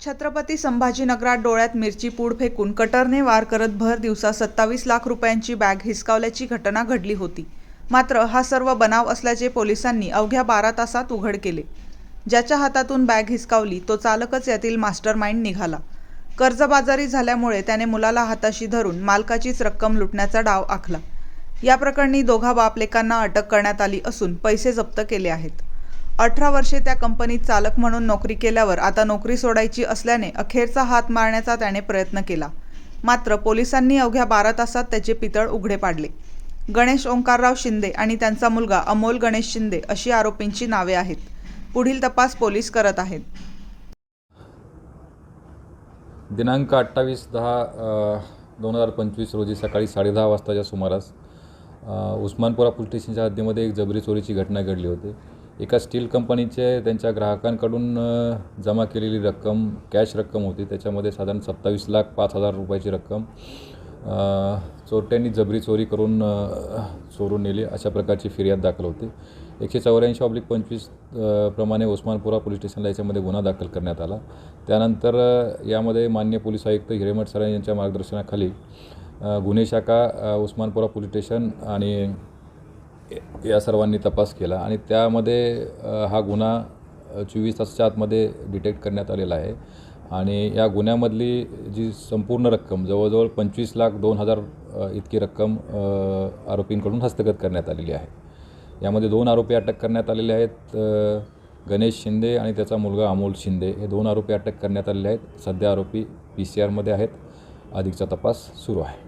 छत्रपती संभाजीनगरात डोळ्यात मिरची पूड फेकून कटरने वार करत भर दिवसा सत्तावीस लाख रुपयांची बॅग हिसकावल्याची घटना घडली होती. मात्र हा सर्व बनाव असल्याचे पोलिसांनी अवघ्या बारा तासात उघड केले. ज्याच्या हातातून बॅग हिसकावली तो चालकच यातील मास्टर माइंड निघाला. कर्जबाजारी झाल्यामुळे त्याने मुलाला हाताशी धरून मालकाचीच रक्कम लुटण्याचा डाव आखला. या प्रकरणी दोघा बापलेकांना अटक करण्यात आली असून पैसे जप्त केले आहेत. अठरा वर्षे त्या कंपनीत चालक म्हणून नोकरी केल्यावर आता नोकरी सोडायची असल्याने अखेरचा हात मारण्याचा त्याने प्रयत्न केला. मात्र पोलिसांनी अवघ्या बारा तासात त्याचे पितळ उघडे पाडले. गणेश ओंकारराव शिंदे आणि त्यांचा मुलगा अमोल गणेश शिंदे अशी आरोपींची नावे आहेत. पुढील तपास पोलीस करत आहेत. दिनांक अठ्ठावीस दहा दोन हजार पंचवीस रोजी सकाळी साडेदहा वाजताच्या सुमारास उस्मानपुरा पोलीस स्टेशनच्या हद्दीमध्ये एक जबरी चोरीची घटना घडली होती. एका स्टील कंपनीचे त्यांच्या ग्राहकांकडून जमा केलेली रक्कम कॅश रक्कम होती. त्याच्यामध्ये साधारण सत्तावीस लाख पाच हजार रुपयाची रक्कम चोरट्यांनी जबरी चोरी करून चोरून नेली. अशा प्रकारची फिर्याद दाखल होती. एकशे चौऱ्याऐंशी ऑब्लिक पंचवीस प्रमाणे उस्मानपुरा पोलीस स्टेशनला याच्यामध्ये गुन्हा दाखल करण्यात आला. त्यानंतर यामध्ये मान्य पोलीस आयुक्त हिरेमठ सराय यांच्या मार्गदर्शनाखाली गुन्हे शाखा उस्मानपुरा पोलीस स्टेशन आणि या सर्वांनी तपास केला आणि त्यामध्ये हा गुन्हा चोवीस तासाच्या आतमध्ये डिटेक्ट करण्यात आलेला आहे. आणि या गुन्ह्यामधली जी संपूर्ण रक्कम जवळजवळ पंचवीस लाख दोन हजार इतकी रक्कम आरोपींकडून हस्तगत करण्यात आलेली आहे. यामध्ये दोन आरोपी अटक करण्यात आलेले आहेत गणेश शिंदे आणि त्याचा मुलगा अमोल शिंदे. हे दोन आरोपी अटक करण्यात आलेले आहेत. सध्या आरोपी पी सी आरमध्ये आहेत. अधिकचा तपास सुरू आहे.